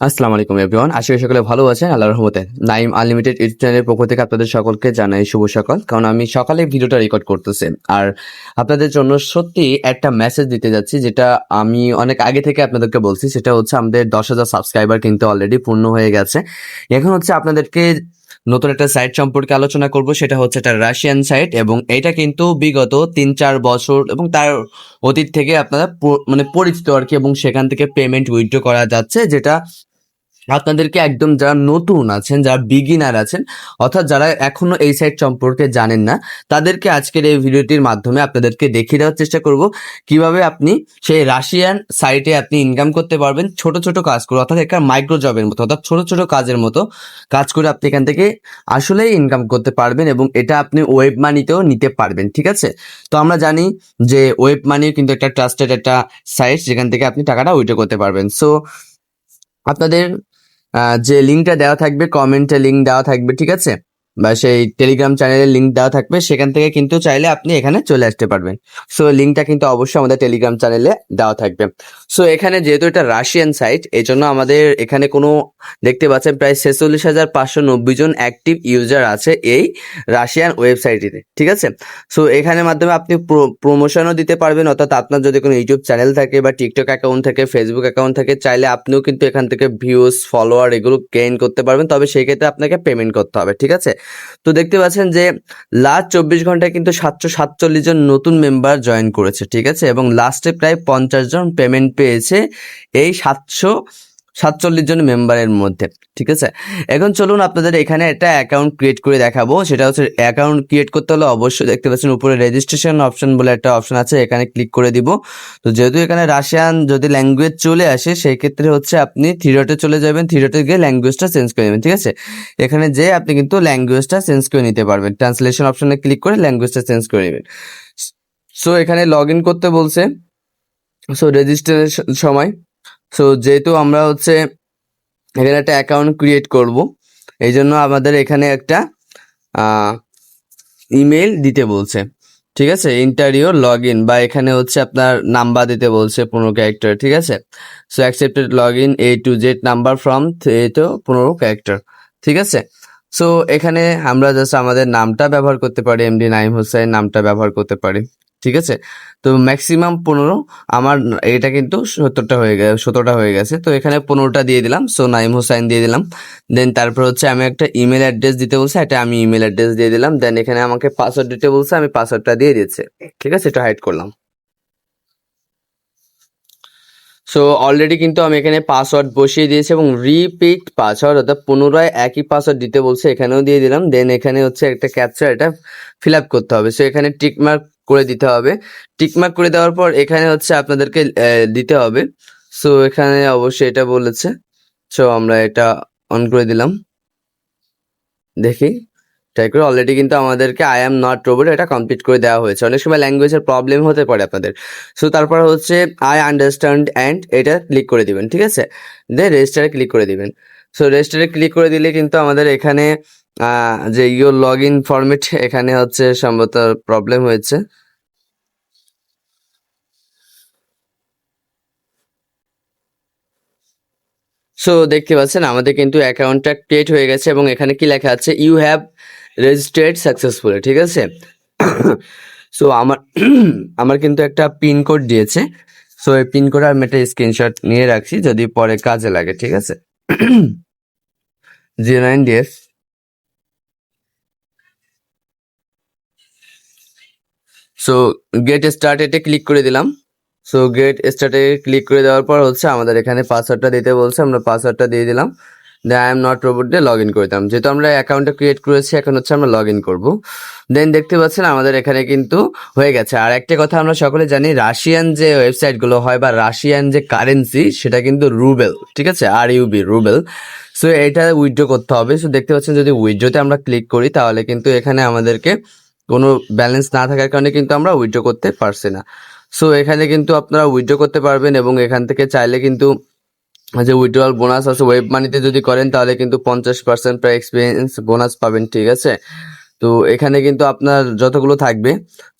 আসসালামু আলাইকুম এভরিওয়ান আশা করি সকলে ভালো আছেন, আল্লাহর রহমতে। নাইম আনলিমিটেড ইউটিউব চ্যানেলের পক্ষ থেকে আপনাদের সকলকে জানাই শুভ সকাল। কারণ আমি সকালে ভিডিওটা রেকর্ড করতেছি। আর আপনাদের জন্য সত্যি একটা মেসেজ দিতে যাচ্ছি, যেটা আমি অনেক আগে থেকে আপনাদেরকে বলছি। সেটা হচ্ছে আমাদের দশ হাজার সাবস্ক্রাইবার কিন্তু অলরেডি পূর্ণ হয়ে গেছে। এখন হচ্ছে আপনাদেরকে নতুন একটা সাইট সম্পর্কে আলোচনা করব। সেটা হচ্ছে একটা রাশিয়ান সাইট এবং এটা কিন্তু বিগত তিন চার বছর এবং তার অতীত থেকে আপনারা মানে পরিচিত আর কি এবং সেখান থেকে পেমেন্ট উইথড্র করা যাচ্ছে, যেটা আপনাদেরকে একদম যারা নতুন আছেন, যারা বিগিনার আছেন, অর্থাৎ যারা এখনও এই সাইট সম্পর্কে জানেন না, তাদেরকে আজকের এই ভিডিওটির মাধ্যমে আপনাদেরকে দেখিয়ে দেওয়ার চেষ্টা করব। কীভাবে আপনি সেই রাশিয়ান সাইটে আপনি ইনকাম করতে পারবেন, ছোট ছোট কাজ করে, অর্থাৎ একটা মাইক্রো জবের মতো, অর্থাৎ ছোট ছোট কাজের মতো কাজ করে আপনি এখান থেকে আসলেই ইনকাম করতে পারবেন এবং এটা আপনি ওয়েব মানিতেও নিতে পারবেন, ঠিক আছে? তো আমরা জানি যে ওয়েব মানিও কিন্তু একটা ট্রাস্টেড একটা সাইট যেখান থেকে আপনি টাকাটা উইথড্র করতে পারবেন। সো আপনাদের যে লিঙ্কটা দেওয়া থাকবে কমেন্টে লিঙ্ক দেওয়া থাকবে ঠিক আছে? বা সেই টেলিগ্রাম চ্যানেলের লিঙ্ক দেওয়া থাকবে, সেখান থেকে কিন্তু চাইলে আপনি এখানে চলে আসতে পারবেন। সো লিঙ্কটা কিন্তু অবশ্যই আমাদের টেলিগ্রাম চ্যানেলে দেওয়া থাকবে। সো এখানে যেহেতু এটা রাশিয়ান সাইট এই জন্য আমাদের এখানে কোনো দেখতে পাচ্ছেন প্রায় ছেচল্লিশ হাজার পাঁচশো নব্বই জন অ্যাক্টিভ ইউজার আছে এই রাশিয়ান ওয়েবসাইটটিতে ঠিক আছে? সো এখানের মাধ্যমে আপনি প্রমোশনও দিতে পারবেন, অর্থাৎ আপনার যদি কোনো ইউটিউব চ্যানেল থাকে বা টিকটক অ্যাকাউন্ট থাকে ফেসবুক অ্যাকাউন্ট থাকে, চাইলে আপনিও কিন্তু এখান থেকে ভিউজ ফলোয়ার এগুলো গেইন করতে পারবেন, তবে সেই ক্ষেত্রে আপনাকে পেমেন্ট করতে হবে, ঠিক আছে? তো দেখতে পাচ্ছেন যে লাস্ট চব্বিশ ঘন্টায় কিন্তু সাতশো সাতচল্লিশ জন নতুন মেম্বার জয়েন করেছে, ঠিক আছে? এবং লাস্টে প্রায় পঞ্চাশ জন পেমেন্ট পেয়েছে। এই সাতশো সাতচল্লিশ জন মেম্বারের মধ্যে, ঠিক আছে? এখন চলুন আপনাদের এখানে একটা অ্যাকাউন্ট ক্রিয়েট করে দেখাবো। সেটা হচ্ছে অ্যাকাউন্ট ক্রিয়েট করতে হলে অবশ্যই দেখতে পাচ্ছেন উপরে রেজিস্ট্রেশন অপশন বলে একটা অপশন আছে, এখানে ক্লিক করে দিব। তো যেহেতু এখানে রাশিয়ান যদি ল্যাঙ্গুয়েজ চলে আসে সেই ক্ষেত্রে হচ্ছে আপনি থ্রিডটে চলে যাবেন থ্রিডটে গিয়ে ল্যাঙ্গুয়েজটা চেঞ্জ করে নেবেন, ঠিক আছে? এখানে যে আপনি কিন্তু ল্যাঙ্গুয়েজটা চেঞ্জ করে নিতে পারবেন। ট্রান্সলেশন অপশনে ক্লিক করে ল্যাঙ্গুয়েজটা চেঞ্জ করে নেবেন। সো এখানে লগ ইন করতে বলছে। সো রেজিস্ট্রেশন সময়। সো যেহেতু আমরা হচ্ছে এখানে একটা অ্যাকাউন্ট ক্রিয়েট করব, এই জন্য আমাদের এখানে একটা ইমেল দিতে বলছে। ঠিক আছে? ইন্টারভিউ লগ ইন বা এখানে হচ্ছে আপনার নাম্বার দিতে বলছে পনেরো ক্যারেক্টার ঠিক আছে? So accepted log in A to Z number from A to পনেরো ক্যারেক্টার ঠিক আছে? সো এখানে আমরা জাস্ট আমাদের নামটা ব্যবহার করতে পারি এমডি নাইম হোসেন নামটা ব্যবহার করতে পারি। ঠিক আছে? তো ম্যাক্সিমাম পনেরো, আমার এটা কিন্তু সত্তরটা হয়ে গেছে সতেরোটা হয়ে গেছে। তো এখানে পনেরোটা দিয়ে দিলাম সো নাইম হোসাইন দিয়ে দিলাম। দেন তারপর হচ্ছে আমি একটা ইমেল অ্যাড্রেস দিতে বলছে, এটা আমি ইমেল অ্যাড্রেস দিয়ে দিলাম। দেন এখানে আমাকে পাসওয়ার্ড দিতে বলছে, আমি পাসওয়ার্ডটা দিয়ে দিয়েছি। ঠিক আছে? এটা হাইড করলাম। সো অলরেডি কিন্তু আমি এখানে পাসওয়ার্ড বসিয়ে দিয়েছি এবং রিপিট পাসওয়ার্ড অর্থাৎ পুনরায় একই পাসওয়ার্ড দিতে বলছে, এখানেও দিয়ে দিলাম। দেন এখানে হচ্ছে একটা ক্যাপচার এটা ফিল আপ করতে হবে। সো এখানে টিক মার্ক করে দিতে হবে। টিকমার্ক করে দেওয়ার পর এখানে হচ্ছে আপনাদেরকে দিতে হবে। সো, এখানে অবশ্যই এটা বলেছে। সো, আমরা এটা অন করে দিলাম। দেখি। ট্রাই করে অলরেডি কিন্তু আমাদেরকে আই এম নট রোবট এটা কমপ্লিট করে দেওয়া হয়েছে। অনেক সময় ল্যাঙ্গুয়েজের প্রবলেম হতে পারে আপনাদের। সো, তারপর হচ্ছে আই আন্ডারস্ট্যান্ড অ্যান্ড এটা ক্লিক করে দিবেন, ঠিক আছে? দেন রেজিস্টারে ক্লিক করে দিবেন। সো রেজিস্টারে ক্লিক করে দিলে কিন্তু আমাদের এখানে যে ইয়োর লগ ইন ফরম্যাট এখানে হচ্ছে সম্ভবত প্রবলেম হয়েছে। সো দেখতে পাচ্ছেন আমাদের কিন্তু অ্যাকাউন্টটা ক্রিয়েট হয়ে গেছে এবং এখানে কি লেখা আছে ইউ হ্যাভ রেজিস্টার্ড সাকসেসফুলি ঠিক আছে? সো আমার আমার কিন্তু একটা পিন কোড দিয়েছে। সো এই পিন কোড আমি একটা স্ক্রিনশট নিয়ে রাখছি যদি পরে কাজে লাগে, ঠিক আছে? Zero nine DS so get স্টার্টেডে click করে দিলাম। সো গেট স্টার্টে ক্লিক করে দেওয়ার পর হচ্ছে আমাদের এখানে পাসওয়ার্ডটা দিতে বলছে, আমরা পাসওয়ার্ডটা দিয়ে দিলাম। Then I am not robot দিয়ে লগ ইন করে দিলাম যেহেতু আমরা অ্যাকাউন্টটা ক্রিয়েট করেছি, এখন হচ্ছে আমরা লগ ইন করব। দেন দেখতে পাচ্ছেন আমাদের এখানে কিন্তু হয়ে গেছে। আর একটা কথা আমরা সকলে জানি রাশিয়ান যে ওয়েবসাইটগুলো হয় বা রাশিয়ান যে কারেন্সি সেটা কিন্তু রুবেল ঠিক আছে? আর ইউবি রুবেল সো এটা উইথড্র করতে হবে। সো দেখতে পাচ্ছেন যদি উইথড্রোতে আমরা ক্লিক করি, তাহলে কিন্তু এখানে আমাদেরকে কোনো ব্যালেন্স না থাকার কারণে কিন্তু আমরা উইথড্র করতে পারছি না। সো এখানে কিন্তু আপনারা উইথড্র করতে পারবেন এবং এখান থেকে চাইলে কিন্তু যে উইথড্রয়াল বোনাস আছে ওয়েব মানিতে যদি করেন, তাহলে কিন্তু পঞ্চাশ পার্সেন্ট প্রায় এক্সপিরিয়েন্স বোনাস পাবেন, ঠিক আছে? তো এখানে কিন্তু আপনার যতগুলো থাকবে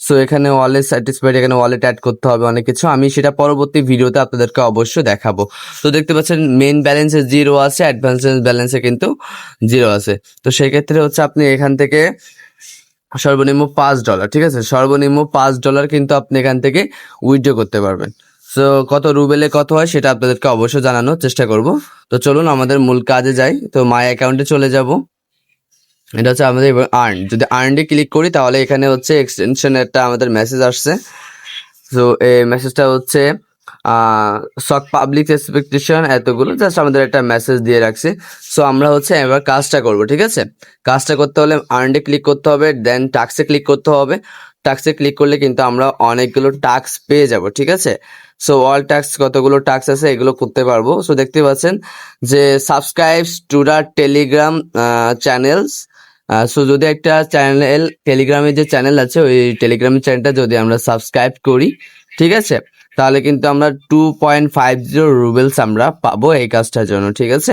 সো এখানে ওয়ালেট স্যাটিসফাইড এখানে ওয়ালেট অ্যাড করতে হবে অনেক কিছু। আমি সেটা পরবর্তী ভিডিওতে আপনাদেরকে অবশ্যই দেখাবো। তো দেখতে পাচ্ছেন মেন ব্যালেন্সে জিরো আছে অ্যাডভান্স ব্যালেন্সে কিন্তু জিরো আছে। তো সেক্ষেত্রে হচ্ছে আপনি এখান থেকে সর্বনিম্ন পাঁচ ডলার ঠিক আছে? সর্বনিম্ন পাঁচ ডলার কিন্তু আপনি এখান থেকে উইথড্র করতে পারবেন। সো কত রুবেলে কত হয় সেটা আপনাদেরকে অবশ্যই জানানোর চেষ্টা করব। তো চলুন আমাদের মূল কাজে যাই। তো মাই অ্যাকাউন্টে চলে যাব। এটা হচ্ছে আমাদের আর্ন যদি আর্নডে ক্লিক করি তাহলে এখানে হচ্ছে এক্সটেনশন একটা আমাদের মেসেজ আসছে। সো এই মেসেজটা হচ্ছে সক পাবলিক এক্সপেকটেশন এতগুলো জাস্ট আমাদের একটা মেসেজ দিয়ে রাখছে। সো আমরা হচ্ছে এবার কাজটা করব, ঠিক আছে? কাজটা করতে হলে আর্নডে ক্লিক করতে হবে দেন টাক্সে ক্লিক করতে হবে। টাক্সে ক্লিক করলে কিন্তু আমরা অনেকগুলো টাক্স পেয়ে যাব, ঠিক আছে? সো অল টাক্স কতগুলো টাক্স আছে এগুলো করতে পারব। সো দেখতে পাচ্ছেন যে subscribe to the Telegram channels so যদি একটা চ্যানেল টেলিগ্রামে যে চ্যানেল আছে, ওই টেলিগ্রামের চ্যানেলটা যদি আমরা সাবস্ক্রাইব করি ঠিক আছে? তাহলে কিন্তু আমরা two point five zero rubles আমরা পাবো এই কাজটার জন্য, ঠিক আছে?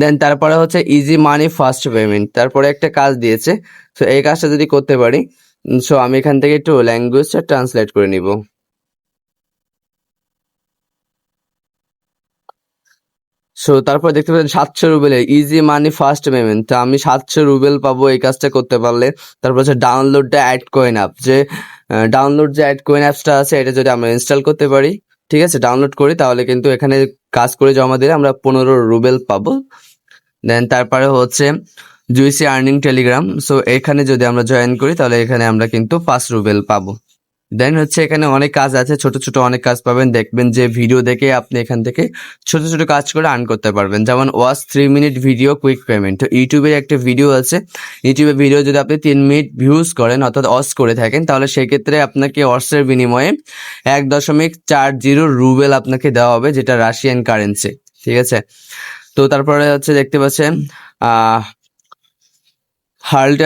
দেন তারপরে হচ্ছে ইজি মানি ফার্স্ট পেমেন্ট তারপরে একটা কাজ দিয়েছে। সো এই কাজটা যদি করতে পারি সো আমি এখান থেকে একটু ল্যাঙ্গুয়েজটা ট্রান্সলেট করে নিব। সো তারপর দেখতে পাচ্ছেন সাতশো রুবেলে ইজি মানি ফার্স্ট পেমেন্ট তো আমি সাতশো রুবেল পাবো এই কাজটা করতে পারলে। তারপর হচ্ছে ডাউনলোডটা অ্যাড কয়েন অ্যাপ যে ডাউনলোড যে অ্যাড কয়েন অ্যাপসটা আছে, এটা যদি আমরা ইনস্টল করতে পারি, ঠিক আছে? ডাউনলোড করি, তাহলে কিন্তু এখানে কাজ করে জমা দিলে আমরা পনেরো রুবেল পাবো। দেন তারপরে হচ্ছে জুইসি আর্নিং টেলিগ্রাম সো এখানে যদি আমরা জয়েন করি, তাহলে এখানে আমরা কিন্তু পাঁচ রুবেল পাবো। দেন হচ্ছে এখানে অনেক কাজ আছে, ছোট ছোট অনেক কাজ পাবেন। দেখবেন যে ভিডিও দেখে আপনি এখান থেকে ছোট ছোট কাজ করে আর্ন করতে পারবেন। যেমন watch three minute video quick payment তো ইউটিউবের একটা ভিডিও আছে। ইউটিউবে ভিডিও যদি আপনি তিন মিনিট ভিউজ করেন, অর্থাৎ অস করে থাকেন, তাহলে সেক্ষেত্রে আপনাকে অর্সের বিনিময়ে এক দশমিক চার জিরো রুবেল আপনাকে দেওয়া হবে, যেটা রাশিয়ান কারেন্সি ঠিক আছে? তো তারপরে হচ্ছে দেখতে পাচ্ছেন হার্ল্ড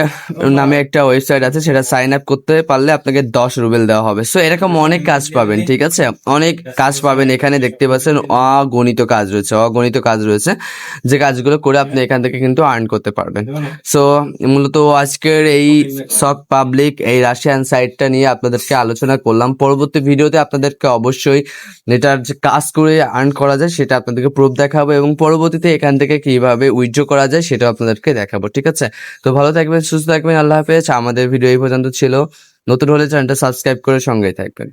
নামে একটা ওয়েবসাইট আছে সেটা সাইন আপ করতে পারলে আপনাকে দশ রুবেল দেওয়া হবে। সো এরকম অনেক কাজ পাবেন ঠিক আছে? অনেক কাজ পাবেন এখানে দেখতে পাচ্ছেন অগণিত কাজ রয়েছে অগণিত কাজ রয়েছে যে কাজগুলো করে আপনি এখান থেকে কিন্তু আর্ন করতে পারবেন। সো মূলত আজকের এই সক পাবলিক এই রাশিয়ান সাইটটা নিয়ে আপনাদেরকে আলোচনা করলাম। পরবর্তী ভিডিওতে আপনাদেরকে অবশ্যই এটার যে কাজ করে আর্ন করা যায় সেটা আপনাদেরকে প্রুফ দেখাবো এবং পরবর্তীতে এখান থেকে কীভাবে উইথড্র করা যায় সেটাও আপনাদেরকে দেখাবো ঠিক আছে? তো ভালো থাকবেন, সুস্থ থাকবেন, আল্লাহ হাফেজ। আমাদের ভিডিও এই পর্যন্ত ছিল। নতুন হলে চ্যানেলটা সাবস্ক্রাইব করে সঙ্গেই থাকবেন।